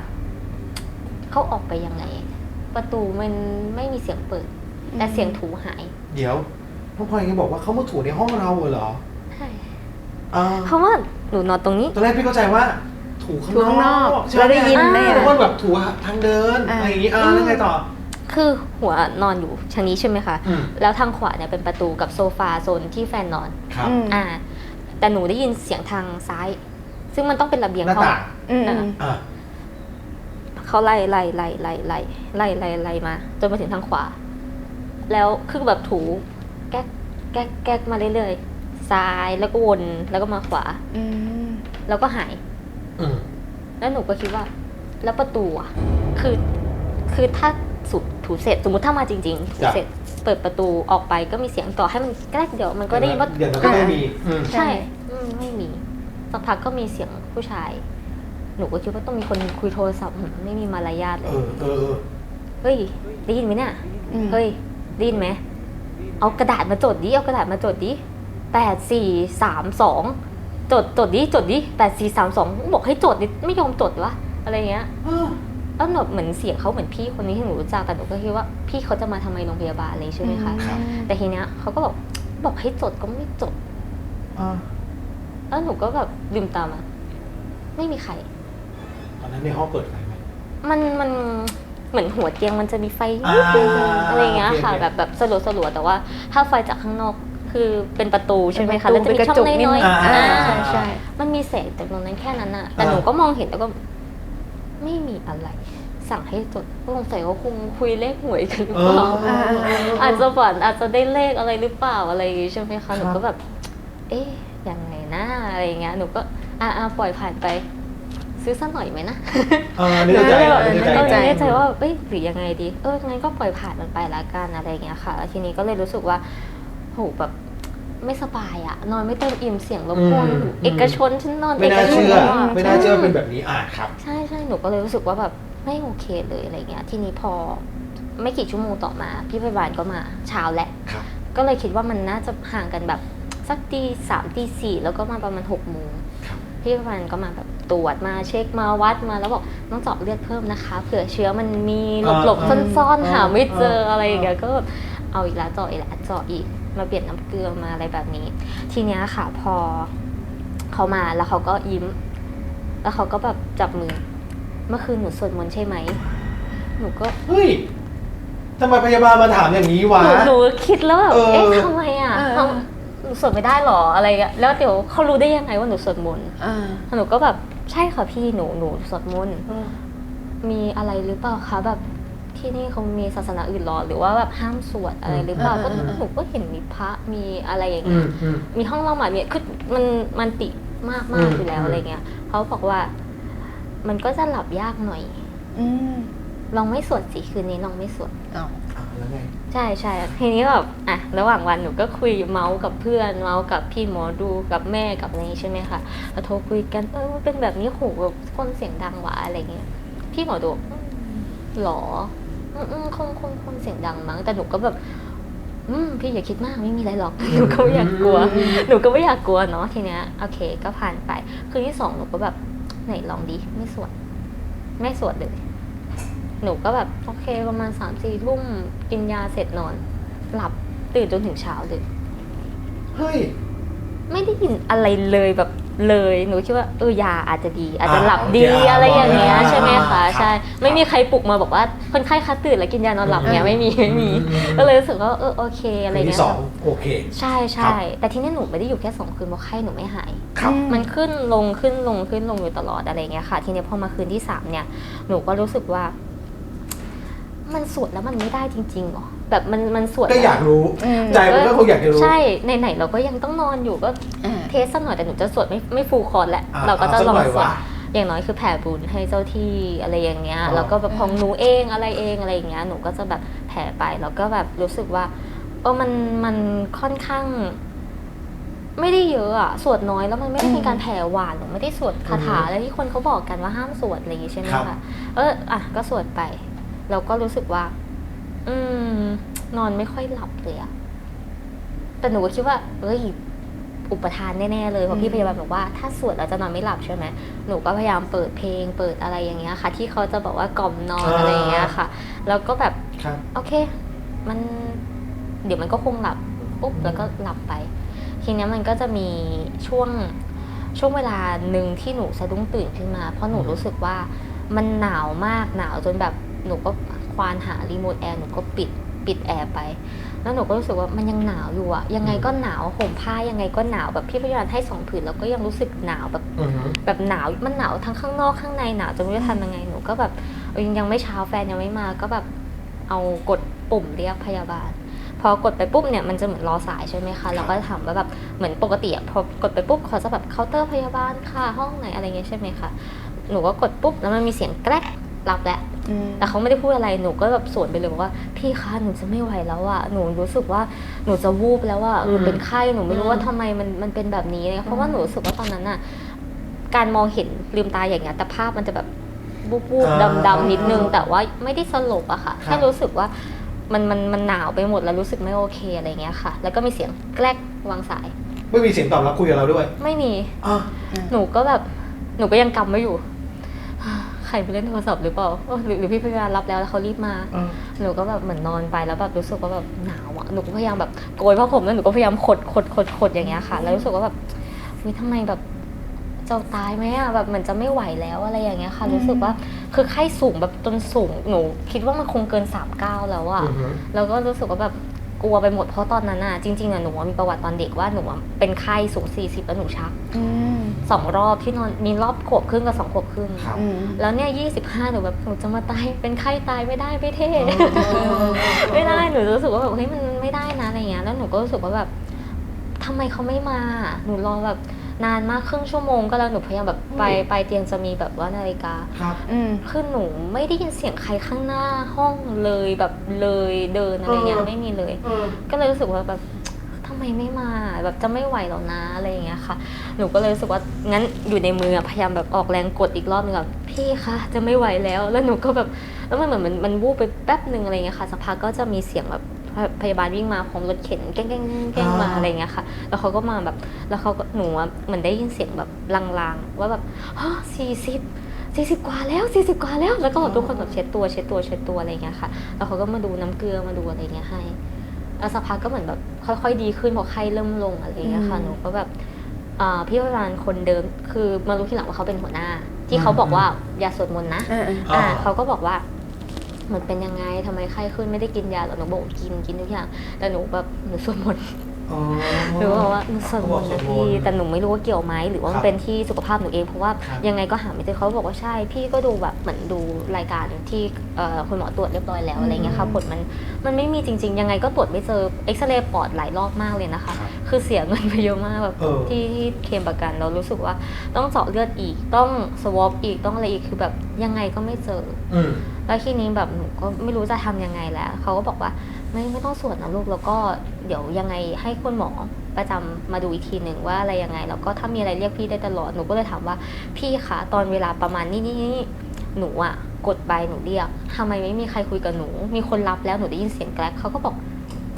A: เขาออกไปยังไง ประตูมันไม่มีเสียงเปิด แต่เสียงถูหาย
B: เดี๋ยวพ่อพลอยยังบอกว่าเขามาถูในห้องเราเหรอ
A: ใช่
B: อ่า
A: เพราะว่าหนูนอนตรงนี้
B: ตอนแรกพี่เข้าใจว่า ถูข้าง
C: ถูข้างนอก
B: ใช่หม
C: แล้วได้ยินได้
A: อ่า
B: เพราะว่าแบบถูทางเดิน
C: อ่า
B: อะไรอย่างงี้อ่าแล้วไงต่อ
A: คือหัวนอนอยู่ชั้นนี้ใช่ไหมคะ
B: อืม
A: แล้วทางขวาเนี่ยเป็นประตูกับโซฟาโซนที่แฟนนอน
B: ครับ
C: อืม
A: อ่า แต่หนูได้ยินเสียงทางซ้าย ซึ่งมันต้องเป็นระเบียง
B: หน้า
A: ห้อง
B: ต่าง
C: อืมอืม
B: อ่า
A: เขาไล่ไล่ไล่ไล่ไล่ไล่ไล่ไล่มา จนมาถึงทางขวา แล้วคือแบบถู แก๊กแก๊กแก๊กมาเรื่อยๆซ้ายแล้วก็วนแล้วก็มาขวา
C: อืม
A: แล้วก็หาย
B: อืม
A: แล้วหนูก็คิดว่า แล้วประตูอะคือ คือถ้าสุดถูเสร็จ สมมติถ้ามาจริง ๆ ถูเสร็จ เปิดประตูออกไปก็มีเสียงต่อให้มันใกล้เดี๋ยวมันก็ได้ยินว่า
B: เดี๋ยวมันก็ไม่มีอืม
A: ใช่อืมไม่มีสักพักก็มีเสียงผู้ชาย หนูก็คิดว่าต้องมีคนคุยโทรศัพท์อืมไม่มีมารยาทเล
B: เอย อเออเออ
A: เฮ้ยได้ยินไหมเนี่ย
C: อืม
A: เฮ้ยได้ยินไหม เอากระดาษมาจดดิ เอากระดาษมาจดดิแปดสี่สามสองจดจดดิจดดิแปดสี่สามสองบอกให้จดดิไม่ยอมจดวะอะไรเงี้ย
B: เออ
A: แล้วแบบเหมือนเสียงเขาเหมือนพี่คนนี้ที่หนูรู้จักแต่หนูก็คิดว่าพี่เขาจะมาทำไมโรงพยาบาลเลยใช่ไหมคะ
B: ครับ
A: แต่ทีเนี้ยเขาก็บอกบอกให้จดก็ไม่จด
B: อ่า
A: แล้วหนูก็แบบลืมตามา ไม่มีใคร
B: ต อนนั้นในห้องเปิดไฟไหม
A: มันมันเหมือนหัวเตียงมันจะมีไฟ
B: อ่า
A: นิดนึงอะไรเงี้ยค่ะ
B: โอเค
A: แบบแบบสลัวสลัวๆแต่ว่าถ้าไฟจากข้างนอกคือเป็นประตูใช่ไหมคะ
C: เป็
A: แล้ว
C: น
A: จะ
C: ประตู
A: มีช่อง
C: เป็นกระจก
A: น้อย
B: อ่า
A: ๆอ่า
C: ใช่ใช่
A: มันมีแสงจากตรงนั้นแค่นั้นอะแต่
B: อ่า
A: หนูก็มองเห็นแล้วก็ ไม่มีอะไร สั่งให้จดสงสัยว่าคงคุยเลขหวยกันหรือ
B: เอ
A: เป
B: อ
A: ล่า
C: อ่า
A: อาจจะฝันอาจจะได้เลขอะไรหรือเปล่าอะไรอย่างงี้ใช่ไหม
B: ครั
A: คะ
B: บ
A: หนูก็แบบ เอ๊ยยังไงนะอะไรอย่างเงี้ยหนูก็อ่าอ่าปล่อยผ่านไป ซื้อสักหน่อยไหมนะ
B: เออนึกในใจ
A: เออ
B: นึกใน
A: เออ
B: ใจ
A: ในใจว่าเอ้ยหรือยังไงดีเอองั้นก็ปล่อยผ่านมันไปละกันอะไรอย่างเงี้ยค่ะแล้วทีนี้ก็เลยรู้สึกว่าโหแบบไม่สบายอะนอนไม่เต็มอิ่มเสียงรบกวน
B: อืม
A: เอกชนฉันนอน
B: ไม่น่าเชื่อ
A: กชะ
B: ไม่น่าเชื่อเป็นแบบนี้อ่าครับ
A: ใช่ใช่หนูก็เลยรู้สึกว่าแบบไม่โอเคเลยอะไรเงี้ย ทีนี้พอไม่กี่ชั่วโมงต่อมา พี่พยาบาลก็มาเช้าแหละ
B: ครับ
A: ก็เลยคิดว่ามันน่าจะห่างกันแบบสักตีสามตีสี่แล้วก็มาประมาณหกโมง
B: ครับ
A: พี่พยาบาลก็มาแบบตรวจมาเช็คมาวัดมาแล้วบอกต้องเจาะเลือดเพิ่มนะคะเผื่อเชื้อมันมีหลบหลบ
B: อ่า
A: ซ่อนๆ
B: อ่า
A: หาไม่เจอ
B: อ่า
A: อะไรอย่างเงี้ยก็แบบเอาอีกแล้วเจาะอีกแล้วเจาะอีกมาเปลี่ยนน้ำเกลือมาอะไรแบบนี้ ทีเนี้ยค่ะพอเขามาแล้วเขาก็ยิ้ม แล้วเขาก็แบบจับมือ เมื่อคืนหนูสวดมนต์ใช่ไหมหนูก็
B: เฮ้ยทำไมพยาบาลมาถามอย่างนี้วะ
A: หนูหนูคิดแล้วแบบ
B: เออ
A: เอ๊ะทำไมอะ
C: เออ
A: ทำ หนูสวดไม่ได้หรออะไรอะแล้วเดี๋ยวเขารู้ได้ยังไงว่าหนูสวดมนต์
C: อ่า
A: หนูก็แบบใช่ค่ะพี่หนูหนูสวดมนต์มีอะไรหรือเปล่าคะแบบที่นี่เขามีศาสนาอื่นหรอหรือว่าแบบห้ามสวดอะไรหรือเปล่า
C: อืม
A: ก็
C: อืมอืม
A: หนูก็เห็นมีพระมีอะไรอย่าง
B: อื
A: เงี้ย
B: มอืม
A: มีห้องละหมาดเนี่ยคือมันมันติมาก
B: อื
A: มาก
B: ม
A: อยู่แล้ว
B: อืม
A: อะไรเงี้ยเขาบอกว่า มันก็จะหลับยากหน่อย
C: อืม
A: ลองไม่สวดสิคืนนี้ลองไม่สวด
C: อ้าว
B: อะ แล้วไง
A: ใช่ใช่ทีนี้แบบอะระหว่างวันหนูก็คุยเมาส์กับเพื่อนเมาส์กับพี่หมอดูกับแม่กับอะไรอย่างงี้ใช่ไหมคะแล้วโทรคุยกันเออมันเป็นแบบนี้โหแบบคนเสียงดังหวะอะไรเงี้ยพี่หมอดูอืมหรออืมอืมคงคงคงเสียงดังมั้งแต่หนูก็แบบ อืมพี่อย่าคิดมากไม่มีอะไรหรอก หนูก็ไม่อยากกลัว หนูก็ไม่อยากกลัวเนาะทีเนี้ยโอเค ก็ผ่านไป คืนที่สองหนูก็แบบไหนลองดิไม่สวดไม่สวดเลย หนูก็แบบโอเคประมาณสามสี่ทุ่มกินยาเสร็จนอน หลับตื่นจนถึงเช้าเลย
B: เฮ้ย
A: ไม่ได้ยินอะไรเลยแบบเลยหนูคิดว่าเออยาอาจจะดีอาจจะ
B: อ่า
A: หลับดี
B: โอเคอ่า
A: อะไรอย่างเงี้ย
B: อ่า
A: ใช่ไหม
B: ครั
A: คะ
B: บ
A: ใช่ไม่มีใครปลุกมาบอกว่าคนไข้คะตื่นแล้วกินยานอนหลับเนี้ยไม่มีไม่มี
B: อืม
A: ก็เลยรู้สึกว่าเออโอเคอะไร
B: คืน
A: เงี้
B: ที่
A: ย
B: สองโอเค
A: ใช่
B: ครั
A: ใช่
B: บ
A: แต่ที่นี่หนูไม่ได้อยู่แค่สองคืนเพราะไข้หนูไม่หาย
B: ครับ
A: มันขึ้นลงขึ้นลงขึ้นลงอยู่ตลอดอะไรเงี้ยค่ะ ทีนี้พอมาคืนที่สามเนี่ยหนูก็รู้สึกว่า มันสวดแล้วมันไม่ได้จริงๆหรอแบบมันมันสวด
B: ก็อยากรู้
C: อืม
B: ใจมันก็คงอยากจะรู้
A: ใช่ไหนๆเราก็ยังต้องนอนอยู่ก็
C: อ่า
A: เทสสักหน่อยแต่หนูจะสวดไม่ไม่ฟูลคอร์ดแหละ
B: อ่า
A: เราก็จะ
B: เอาสัก
A: ลอง
B: หน่อย
A: สวด
B: ว่ะ
A: อย่างน้อยคือแผ่บุญให้เจ้าที่อะไรอย่างเงี้ย
B: อ๋อ
A: แล้วก็แบบของหนูเองอะไรเองอะไรอย่างเงี้ยหนูก็จะแบบแผ่ไปแล้วก็แบบรู้สึกว่าเออมันมันค่อนข้าง ไม่ได้เยอะอะสวดน้อยแล้วมันไม่ได้มีการแผ่หวานหรือไม่ได้สวดคาถาอะไรที่คนเขาบอกกันว่าห้ามสวดอะไรอย่างงี้ใช่ไหม
B: ครั
A: คะ
B: บ
A: เออ อะ ก็สวดไป แล้วก็รู้สึกว่า อืม นอนไม่ค่อยหลับเลยอะแต่หนูก็คิดว่าเอ้ยอุปทานแน่ๆเลยเพราะพี่พยาบาลบอกว่าถ้าสวดแล้วจะนอนไม่หลับใช่ไหมหนูก็พยายามเปิดเพลงเปิดอะไรอย่างเงี้ยค่ะ ที่เขาจะบอกว่ากล่อมนอน
B: อ่า
A: อะไรอย่างเงี้ยค่ะ แล้วก็แบบ
B: ครับ
A: โอเค มันเดี๋ยวมันก็คงหลับปุ๊บแล้วก็หลับไป ทีเนี้ยมันก็จะมีช่วงช่วงเวลาหนึ่งที่หนูสะดุ้งตื่นขึ้นมา เพราะหนูรู้สึกว่ามันหนาวมากหนาวจนแบบ หนูก็ควานหารีโมทแอร์หนูก็ปิดปิดแอร์ไป แล้วหนูก็รู้สึกว่ามันยังหนาวอยู่อะยังไงก็หนาวห่มผ้ายังไงก็หนาวแบบพี่พยาบาลให้สองผืนแล้วก็ยังรู้สึกหนาวแบบ
B: อือฮึ
A: แบบหนาวมันหนาวทั้งข้างนอกข้างในหนาวจนไม่รู้จะทำยังไงหนูก็แบบเออยังไม่เช้าแฟนยังไม่มาก็แบบเอากดปุ่มเรียกพยาบาล พอกดไปปุ๊บเนี่ยมันจะเหมือนรอสายใช่ไหมคะเราก็จะถามว่าแบบเหมือนปกติอะพอกดไปปุ๊บเขาจะแบบเคาน์เตอร์พยาบาลค่ะห้องไหนอะไรเงี้ยใช่ไหมคะหนูก็กดปุ๊บแล้วมันมีเสียงแกรกรับแล้ว
C: อืม
A: แต่เขาไม่ได้พูดอะไรหนูก็แบบสวนไปเลยบอกว่าพี่คะหนูจะไม่ไหวแล้วอะหนูรู้สึกว่าหนูจะวูบแล้วอะหนูเป็นไข้หนูไม่รู้ว่าทำไมมันมันเป็นแบบนี้เลยเพราะว่าหนูรู้สึกว่าตอนนั้นอะการมองเห็นลืมตาอย่างเงี้ยแต่ภาพมันจะแบบวูบวูบ
B: อ่า
A: ดำดำๆนิดนึง แต่ว่าไม่ได้สลบอะค่ะ
B: ครับ
A: แค่รู้สึกว่ามันมันมันหนาวไปหมดแล้วรู้สึกไม่โอเคอะไรเงี้ยค่ะ แล้วก็มีเสียงแกล้กวางสาย
B: ไม่มีเสียงตอบรับคุยกับเราด้วย
A: ไม่มี
B: อะ
A: หนูก็แบบหนูก็ยังกำไม่อยู่ ใครไปเล่นโทรศัพท์หรือเปล่าเออหรือหรือพี่พยาบาลรับแล้วแล้วเขารีบมา
B: อะ
A: หนูก็แบบเหมือนนอนไปแล้วแบบรู้สึกว่าแบบหนาวอะหนูก็พยายามแบบโกยผ้าห่มแล้วหนูก็พยายามขดขดขดขดอย่างเงี้ยค่ะ แล้วรู้สึกว่าแบบวิทำไมแบบจะตายไหมอะแบบเหมือนจะไม่ไหวแล้วอะไรอย่างเงี้ยค่ะรู้สึกว่าคือไข้สูงแบบจนสูงหนู คิดว่ามันคงเกินสามเก้าแล้วอะ
B: อือฮึ
A: แล้วก็รู้สึกว่าแบบ กลัวไปหมดเพราะตอนนั้นอะจริงๆอะหนูอะมีประวัติตอนเด็กว่าหนูอะเป็นไข้สูงสี่สิบแล้วหนูชัก
C: อืม
A: สองรอบที่นอนมีรอบขวบครึ่งกับสองขวบครึ่ง
B: ครับ
C: อืม
A: แล้วเนี่ยยี่สิบห้าหนูแบบหนูจะมาตายเป็นไข้ตายไม่ได้ไม่เท่
B: อ๋อ
A: ไม่ได้หนูรู้สึกว่าแบบเฮ้ยมันไม่ได้นะอะไรเงี้ยแล้วหนูก็รู้สึกว่าแบบทำไมเขาไม่มา หนูรอแบบ นานมากครึ่งชั่วโมงก็แล้วหนูพยายามแบบไปไปเตียงจะมีแบบว่านาฬิกา
B: ครับ
C: อืม
A: คือหนูไม่ได้ยินเสียงใครข้างหน้าห้องเลยแบบเลยเดินอะไรเงี้ย
B: เออ
A: ไม่มีเลย
B: เออ
A: ก็เลยรู้สึกว่าแบบทำไมไม่มาแบบจะไม่ไหวแล้วนะอะไรอย่างเงี้ยค่ะ หนูก็เลยรู้สึกว่างั้นอยู่ในมืออะพยายามแบบออกแรงกดอีกรอบหนึงแบบพี่คะจะไม่ไหวแล้ว แล้วหนูก็แบบแล้วมันเหมือนมันมันวูบไปแป๊บหนึ่งอะไรเงี้ยค่ะสักพักก็จะมีเสียงแบบ พยาบาลวิ่งมาพร้อมรถเข็นแกล้งแกล้งแกล้งมา
B: อ่า
A: อะไรเงี้ยค่ะ แล้วเขาก็มาแบบ แล้วเขาก็หนูอะเหมือนได้ยินเสียงแบบลางๆ ว่าแบบฮ่สี่สิบสี่สิบกว่าแล้วสี่สิบกว่าแล้ว แล้วก็แบบทุกคนแบบเช็ดตัวเช็ดตัวเช็ดตัวอะไรเงี้ยค่ะ แล้วเขาก็มาดูน้ำเกลือมาดูอะไรเงี้ยให้แล้วสักพักก็เหมือนแบบค่อยๆดีขึ้นพอไข้เริ่มลงอะไรอย่างเงี้ยค่ะ
C: อืม
A: หนูก็แบบอ่าพี่พยาบาลคนเดิมคือมารู้ทีหลังว่าเขาเป็นหัวหน้า ที่เขาบอกว่าอย่าสวดมนต์นะ
C: เออเออ
A: อ่า
B: อ่า
A: เขาก็บอกว่า มันเป็นยังไงทำไมไข้ขึ้นไม่ได้กินยาหรอหนูบอกกินกินทุกอย่าง แต่หนูแบบหนูสวดมนต์ หนูบอกว่าหนูสวดมนต์นะพี่แต่หนูไม่รู้ว่าเกี่ยวไหมหรือว่า
B: ครั
A: มัน
B: บ
A: เป็นที่สุขภาพหนูเองเพราะว่า
B: ครับ
A: ยังไงก็หาไม่เจอเขาบอกว่าใช่ พี่ก็ดูแบบเหมือนดูรายการที่เอ่อคุณหมอตรวจเรียบร้อยแล้วอะไรเงี้ยค่ะผลมันมันไม่มีจริง ๆ ยังไงก็ตรวจไม่เจอเอ็กซเรย์ปอดหลายรอบมากเลยนะคะ
B: ครับ
A: คือเสียเงินไปเยอะมากแบบ
B: เออ
A: ที่ที่เคลมประกันเรารู้สึกว่าต้องเจาะเลือดอีกต้องสวอปอีกต้องอะไรอีกคือแบบยังไงก็ไม่เจอ
B: อืม
A: แล้วทีนี้แบบหนูก็ไม่รู้จะทำยังไงแล้วเขาก็บอกว่า ไม่ไม่ต้องสวดนะลูกแล้วก็เดี๋ยวยังไงให้คุณหมอประจำมาดูอีกทีหนึ่งว่าอะไรยังไง แล้วก็ถ้ามีอะไรเรียกพี่ได้ตลอดหนูก็เลยถามว่าพี่คะตอนเวลาประมาณนี้นี่นี่หนูอะกดไปหนูเรียกทำไมไม่มีใครคุยกับหนู มีคนรับแล้วหนูได้ยินเสียงแกร็กเขาก็บอก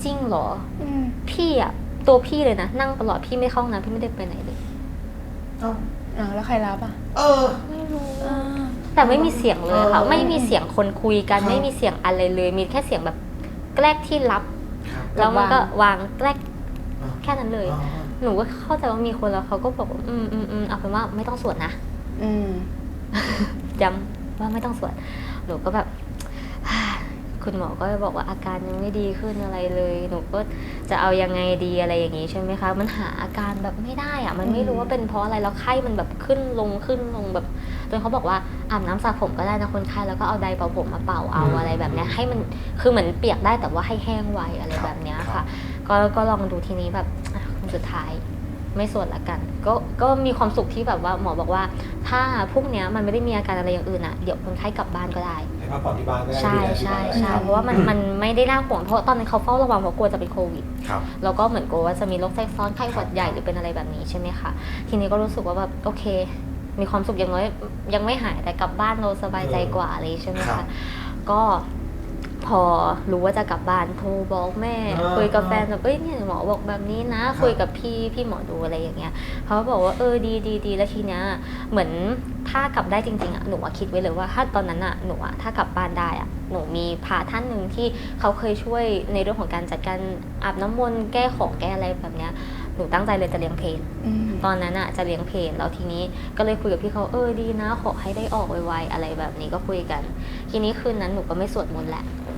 A: จริงเหรอ
C: อืม
A: พี่อะตัวพี่เลยนะนั่งตลอดพี่ไม่เข้าห้องน้ำพี่ไม่ได้ไปไหนเลย
B: เอ้า
C: อ่าแล้วใครรับอะ
B: เออ
A: ไม่รู้
C: อ่า
A: แต่ไม่มีเสียงเลยค่ะ
B: เออ
A: ไม่มีเสียงคนคุยกัน
B: ครับ
A: ไม่มีเสียงอะไรเลย มีแค่เสียงแบบ แกล้กที่รับ
B: ครับ
A: แล้วมันก็วางแกล้ก
B: อ่า
A: แค่นั้นเลย
B: อ๋อ
A: หนูก็เข้าใจว่ามีคนแล้วเขาก็บอกว่าอืมอืมอืมเอาเป็นว่าไม่ต้องสวดนะ
C: อืม
A: ย้ำว่าไม่ต้องสวดหนูก็แบบ คุณหมอก็บอกว่าอาการยังไม่ดีขึ้นอะไรเลย หนูก็จะเอายังไงดีอะไรอย่างนี้ใช่ไหมคะ มันหาอาการแบบไม่ได้อะมันไม่รู้ว่าเป็นเพราะอะไรแล้วไข้มันแบบขึ้นลงขึ้นลงแบบจนเขาบอกว่าอาบน้ำสระผมก็ได้นะคนไข้แล้วก็เอาไดร์เป่าผมมาเป่าเอา
B: อืม
A: อะไรแบบเนี้ยให้มันคือเหมือนเปียกได้แต่ว่าให้แห้งไวอะไรแบบเนี้ย
B: ครั
A: ค่ะ
B: บ
A: ก็ก็ลองดูทีนี้แบบอะคนสุดท้าย ไม่สวดละกัน ก็ก็มีความสุขที่แบบว่าหมอบอกว่า ถ้าพรุ่งเนี้ยมันไม่ได้มีอาการอะไรอย่างอื่นอะเดี๋ยวคนไข้กลับบ้านก็ได้
B: ให้พักผ่อนที่บ้านก็ได้
A: ใช่
B: ดูแลที่
A: ใช่
B: บ้าน
A: ใช่เพราะว่ามันมันไม่ได้น่าห่วงเพราะตอนนั้นเขาเฝ้าระวังเพราะกลัวจะเป็นโควิด
B: ครับ
A: แล้วก็เหมือนกลัวว่าจะมีโรคแทรกซ้อนไข้หวัดใหญ่หรือเป็นอะไรแบบนี้ใช่ไหมคะ ทีนี้ก็รู้สึกว่าแบบโอเค มีความสุขอย่างน้อยยังไม่หายแต่กลับบ้านเราสบายใจกว่าเลยใช่ไหม
B: ครั
A: คะ
B: บ
A: ก็ พอรู้ว่าจะกลับบ้านโทรบอกแม่
B: อ่า
A: คุยกับแฟนแบบเอ้ยเนี่ยหมอบอกแบบนี้นะ
B: ครับ
A: คุยกับพี่พี่หมอดูอะไรอย่างเงี้ยเขาก็บอกว่าเออดีดีดีแล้วทีเนี้ยเหมือนถ้ากลับได้จริงๆอะหนูอะคิดไว้เลยว่าถ้าตอนนั้นอะหนูอะถ้ากลับบ้านได้อะหนูมีพาท่านหนึ่งที่เขาเคยช่วยในเรื่องของการจัดการอาบน้ำมนต์แก้ของแก้อะไรแบบเนี้ยหนูตั้งใจเลยจะเลี้ยงเพลง
C: อืม
A: ตอนนั้นอะจะเลี้ยงเพลนแล้วทีนี้ก็เลยคุยกับพี่เขาเออดีนะ ขอให้ได้ออกไวๆอะไรแบบนี้ก็คุยกัน ทีนี้คืนนั้นหนูก็ไม่สวดมนต์แหละ
B: อืม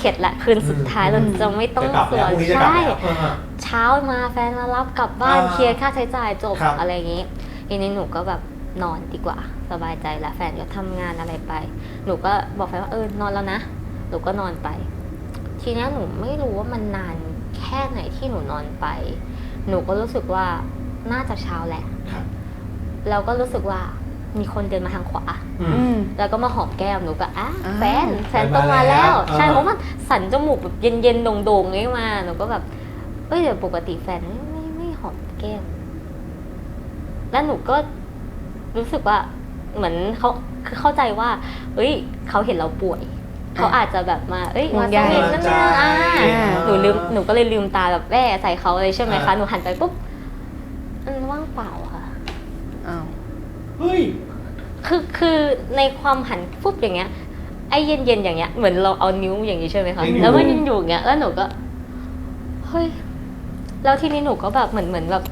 A: เข็ดละคืนสุดท้ายเราจะไม่ต้อง
B: จะกลับ
A: ส
B: แล้ว
A: วด
B: พรุ่งนี้จะกลับ
A: ใช่
B: แล้วเออ
A: เช้ามาแฟนมารับกลับบ้าน
B: อ่า
A: เคลียร์ค่าใช้จ่ายจบ
B: ครับ
A: อะไรอย่างนี้ทีนี้หนูก็แบบนอนดีกว่า สบายใจละแฟนก็ทำงานอะไรไป หนูก็บอกแฟนว่าเออนอนแล้วนะ หนูก็นอนไป ทีนี้หนูไม่รู้ว่ามันนานแค่ไหนที่หนูนอนไป หนูก็รู้สึกว่าน่าจะเช้าแหละ
B: ครับ
A: แล้วก็รู้สึกว่า มีคนเดินมาทางขวา
B: อื
C: อื
B: ม
C: ม
A: แล้วก็มาหอมแก้มหนูก็อะ
C: อ่า
A: แฟนแฟน
B: แฟน
A: ต้องมา
B: มาแล้
A: แล้ว
B: ว
A: ใช่
B: อ่า
A: เพราะมันสันจมูกแบบเย็นๆโด่งๆงี้มาหนูก็แบบเอ้ยเดี๋ยวปกติแฟนไม่ไม่ไม่หอมแก้มแล้วหนูก็รู้สึกว่า เหมือนเขาคือเข้าใจว่า เอ้ยเขาเห็นเราป่วย เขาอาจจะแบบมา เอ้ย
C: ห่ว
A: มางส
C: ใย
A: นิทนั่นนะอ่า
C: อ่า
A: หนูลืมหนูก็เลยลืมตาแบบแว่ใส่เขาเลยใช่ไหมคะ
B: อ่า
A: หนูหันไปปุ๊บมันว่างเปล่าค่ะ
C: อ้าว
B: เฮ้ย
A: คือคือในความหันปุ๊บอย่างเงี้ย ไอ้เย็นเย็นๆอย่างเงี้ยเหมือนเราเอานิ้วอย่างงี้ใช่ไหมคะ
B: ยังอยู่
A: แล้วมันยังอยู่อย่างเงี้ยแล้วหนูก็เฮ้ยแล้วทีนี้หนูก็แบบเหมือนเหมือนแบบ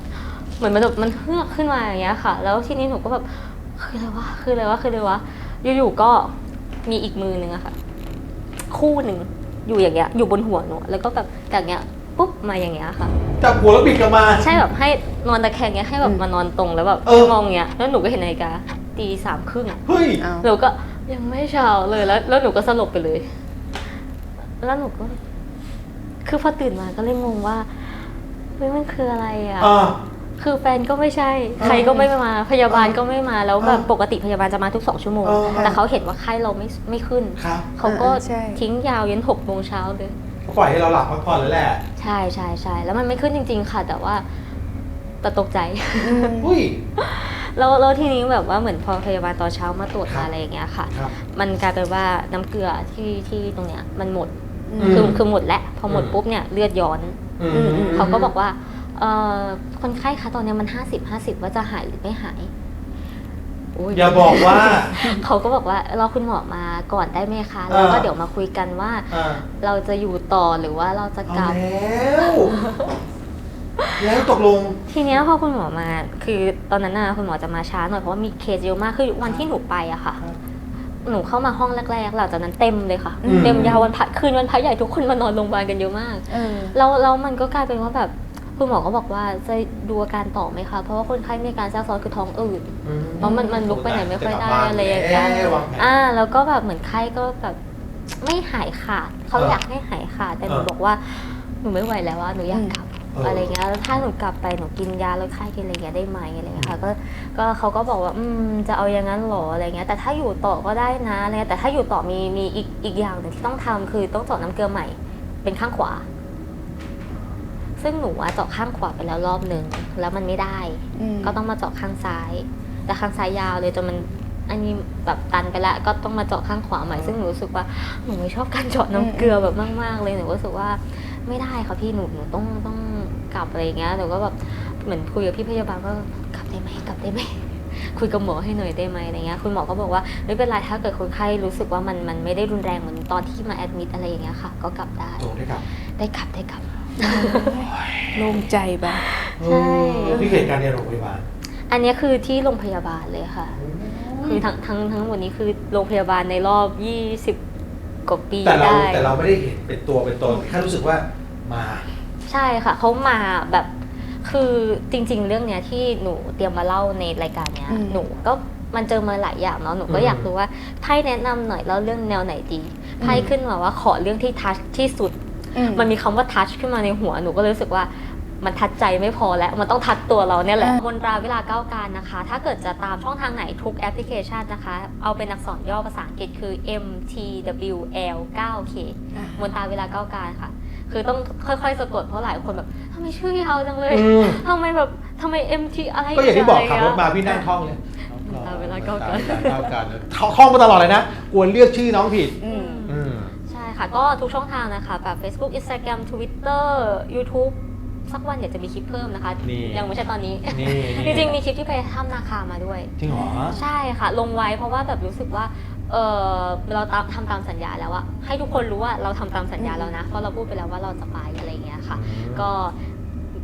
A: เหมือนมันแบบมันเฮือกขึ้นมาอย่างเงี้ยค่ะ แล้วทีนี้หนูก็แบบคืออะไรวะคืออะไรวะคืออะไรวะอยู่ๆก็มีอีกมือหนึ่งอะค่ะ คู่หนึ่งอยู่อย่างเงี้ย อยู่บนหัวหนูแล้วก็แบบจากเงี้ย ปุ๊บมาอย่างเงี้ยค่ะ
B: จับหัวแล้วบิดกลับมา
A: ใช่แบบให้นอนตะแคงเงี้ยให้แบบ
C: อืม
A: มานอนตรงแล้วแบบ
B: เออ
A: มองเงี้ยแล้วหนูก็เห็นนาฬิกาตีสามครึ่ง
B: เฮ้ย
C: อ้าว
A: หนูก็ยังไม่เช้าเลยแล้ว แล้วหนูก็สลบไปเลย แล้วหนูก็ คือพอตื่นมาก็เลยงงว่าเฮ้ยมันคืออะไรอะ
B: อ่า
A: คือแฟนก็ไม่ใช่
B: อ่า
A: ใครก็ไม่มา พยาบาลก็ไม่มา แล้วแบบ
B: อ่า
A: ปกติพยาบาลจะมาทุกสองชั่วโมง
B: อ่า
A: แต่เขาเห็นว่าไข้เราไม่ไม่ขึ้น
B: ครับ
A: เขาก็
C: อ่าใช่
A: ทิ้งยาวยันหกโมงเช้าเลย
B: เขาปล่อยให้เราหลับพักผ่อนแล้วแหละ
A: ใช่ใช่ใช่แล้วมันไม่ขึ้นจริง ๆ ค่ะ แต่ว่าแต่ตกใจ
C: อืม
B: เฮ้ย
A: แล้วแล้วทีนี้แบบว่าเหมือนพอพยาบาลตอนเช้ามาตรวจ
B: ครั
A: มา
B: บ
A: อะไรอย่างเงี้ยค่ะ
B: ครับ
A: มันกลายเป็นว่าน้ำเกลือที่ที่ตรงเนี้ยมันหมด
C: อื
B: ม
A: คือคือหมดแล้วพอหมด
B: อืม
A: ปุ๊บเนี่ยเลือดย้อน
B: อืม
C: อืมอืม
A: เขาก็บอกว่าเอ่อคนไข้คะตอนเนี้ยมันห้าสิบห้าสิบว่าจะหายหรือไม่หาย ย
B: อย่าบอกว่า
A: เขาก็บอกว่ารอคุณหมอมาก่อนได้ไหมคะ แล้วก็
B: อ่า
A: เดี๋ยวมาคุยกันว่า
B: อ่า
A: เราจะอยู่ต่อหรือว่าเราจะ
B: เอา
A: กลับ
B: แล้ว แล้วตกลง
A: ทีเนี้ยพอคุณหมอมา คือตอนนั้นน่ะคุณหมอจะมาช้าหน่อยเพราะว่ามีเคสเยอะมากคือวันที่หนูไปอะค่ะ
B: ครับ
A: หนูเข้ามาห้องแรกๆหลังจากนั้นเต็มเลยค่ะ
C: อืม
A: เต็มยาววันพระคืนวันพระใหญ่ทุกคนมานอนโรงพยาบาลกันเยอะมาก
C: เออ
A: แล้วแล้วมันก็กลายเป็นว่าแบบ คุณหมอก็บอกว่าจะดูอาการต่อไหมคะ เพราะว่าคนไข้มีอาการแทรกซ้อนคือท้องอืดเพราะมันมันลุกไปไหนไม่ค่อยได้อะไรอย่างเงี้ย
B: เอ๊ะวางแผน
A: อ่า แล้วก็แบบเหมือนไข้ก็แบบไม่หายขาดเขา
B: เออ
A: อ
B: อ
A: ยากให้หายขาดแต่หนู
B: เออ
A: บอกว่าหนูไม่ไหวแล้วว่าหนูอยากกลับ
B: เอออ
A: อะไรเงี้ยแล้วถ้าหนูกลับไปหนูกินยาลดไข้กินอะไรเงี้ยได้ไหมอะไรเงี้ยค่ะก็ก็เขาก็บอกว่าอืมจะเอาอย่างนั้นเหรออะไรเงี้ยแต่ถ้าอยู่ต่อก็ได้นะอะไรเงี้ยแต่ถ้าอยู่ต่อมีมีอีกอีกอย่างหนึ่งที่ต้องทำคือต้องเจาะน้ำเกลือใหม่เป็นข้างขวา ซึ่งหนูอะเจาะข้างขวาไปแล้วรอบหนึ่งแล้วมันไม่ได้
C: อืม
A: ก็ต้องมาเจาะข้างซ้าย แต่ข้างซ้ายยาวเลยจนมันอันนี้แบบตันไปแล้วก็ต้องมาเจาะข้างขวาใหม่ซึ่งหนูรู้สึกว่าหนูไม่ชอบการเจาะน้ำเกลือแบบมาก ๆ เลยหนูรู้สึกว่าไม่ได้ค่ะพี่หนูหนูต้องต้องกลับอะไรอย่างเงี้ยหนูก็แบบเหมือนคุยกับพี่พยาบาลก็กลับได้ไหมกลับได้ไหมคุยกับหมอให้หน่อยได้ไหมอะไรเงี้ยคุณหมอก็บอกว่าไม่เป็นไรถ้าเกิดคนไข้รู้สึกว่ามันมันไม่ได้รุนแรงเหมือนตอนที่มาแอดมิดอะไรอย่างเงี้ยค่ะ ก็กลับได้
B: โอ้ได้ครับ
A: ได้กลับได้กลับ
C: โล่งใจไป
A: ใช่
B: เออพี่เหตุการณ์ในโรงพยาบาล
A: อันเนี้ยคือที่โรงพยาบาลเลยค่ะ คือทั้งทั้งทั้งหมดนี้คือโรงพยาบาลในรอบ 20 กว่าปี
B: แต่เรา
A: ได้
B: แต่เราไม่ได้เห็นเป็นตัวเป็นตนแค่รู้สึกว่ามา
A: ใช่ค่ะเขามาแบบคือจริง ๆ เรื่องเนี้ยที่หนูเตรียมมาเล่าในรายการเนี้ย
C: อืม
A: หนูก็มันเจอมาหลายอย่างเนาะหนูก็
B: อืม
A: อยากรู้ว่าไพ่แนะนำหน่อยแล้วเรื่องแนวไหนดีไพ่ขึ้นมาว่าขอเรื่องที่ทัชที่สุด
C: อื
A: มันมีคำว่าทัชขึ้นมาในหัวหนูก็เลยรู้สึกว่ามันทัดใจไม่พอแล้ว มันต้องทัดตัวเราเนี่ยแหละ
C: อะ
A: มนตราเวลาก้าวการนะคะ ถ้าเกิดจะตามช่องทางไหนทุกแอปพลิเคชันนะคะ เอาเป็นอักษรย่อภาษาอังกฤษคือ MTWL 9K
C: อะ
A: มนตราเวลาก้าวการค่ะ คือต้องค่อยๆสะกดเพราะหลายคนแบบทำไมชื่อยาวจังเลย
B: อืม
A: ทำไมแบบทำไม MT อะไร
B: ก็อย่างที่บอกขับรถะ
A: ไมา
B: พี่นั่งท่องเลย
A: ตามเวลาก้าวการ
B: ตมเวลาก้าวการท่องมาตลอดเลยนะกลัวเรียกชื่อน้องผิด
C: อืม
B: อืม
A: ใช่ ค่ะ ก็ทุกช่องทางนะคะแบบ Facebook Instagram Twitter YouTube สักวันเดี๋ยวจะมีคลิปเพิ่มนะคะ
B: นี่
A: ยังไม่ใช่ตอนนี้
B: นี่
A: จริงๆ มีคลิปที่ไปถ้ำนาคามาด้วย
B: จริงเหรอ
A: ใช่ค่ะ ลงไว้เพราะว่าแบบรู้สึกว่าเออเราตามทำตามสัญญาแล้วอะให้ทุกคนรู้ว่าเราทำตามสัญญาแล้วนะ เพราะเราพูดไปแล้วว่าเราจะไปอะไรอย่างเงี้ยค่ะ ก็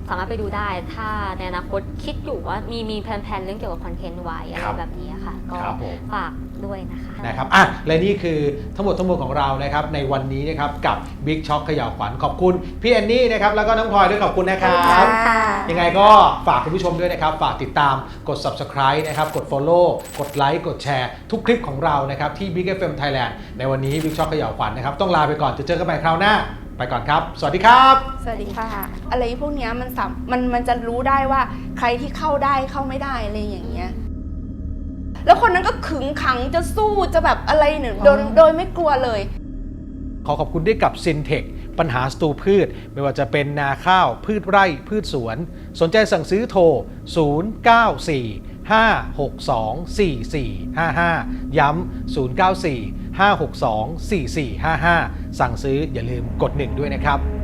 A: สามารถไปดูได้ถ้าในอนาคตคิดอยู่ว่ามีมีแผนๆเรื่องเกี่ยวกับคอนเทนต์ไว้อะไร
B: ครับ
A: แบบนี้ค่ะ ก็
B: ครับผม
A: ฝาก ด้วยนะคะ
B: นะครับอะและนี่คือทั้งหมดทั้งมวลของเรานะครับในวันนี้นะครับกับ Big Shock เขย่าวขวัญขอบคุณพี่แอนนี่นะครับแล้วก็น้องพลอยด้วยขอบคุณนะครั
C: ขอบคุณ
B: บ
C: ค่ะ
B: ยังไงก็ฝากคุณผู้ชมด้วยนะครับ ฝากติดตามกด subscribe นะครับ กด follow กดไลค์กดแชร์ทุกคลิปของเรานะครับ ที่ Big FM Thailand ในวันนี้ Big Shock เขย่าวขวัญนะครับ ต้องลาไปก่อนจะเจอกันใหม่คราวหน้า ไปก่อนครับ สวัสดีครับ
C: สวัสดีค่ะ อะไรพวกเนี้ยมันสามมันมันจะรู้ได้ว่าใครที่เข้าได้เข้าไม่ได้อะไรอย่างเงี้ย แล้วคนนั้นก็ขึงขังจะสู้จะแบบอะไรเนี่ยโดยโดยไม่กลัวเลย
B: ขอขอบคุณด้วยกับ s y n t e c h ปัญหาสตูพืช ไม่ว่าจะเป็นนาข้าว พืชไร่ พืชสวน สนใจสั่งซื้อโทร 094 562 4455 ย้ำ 094 562 4455 สั่งซื้ออย่าลืมกด 1 ด้วยนะครับ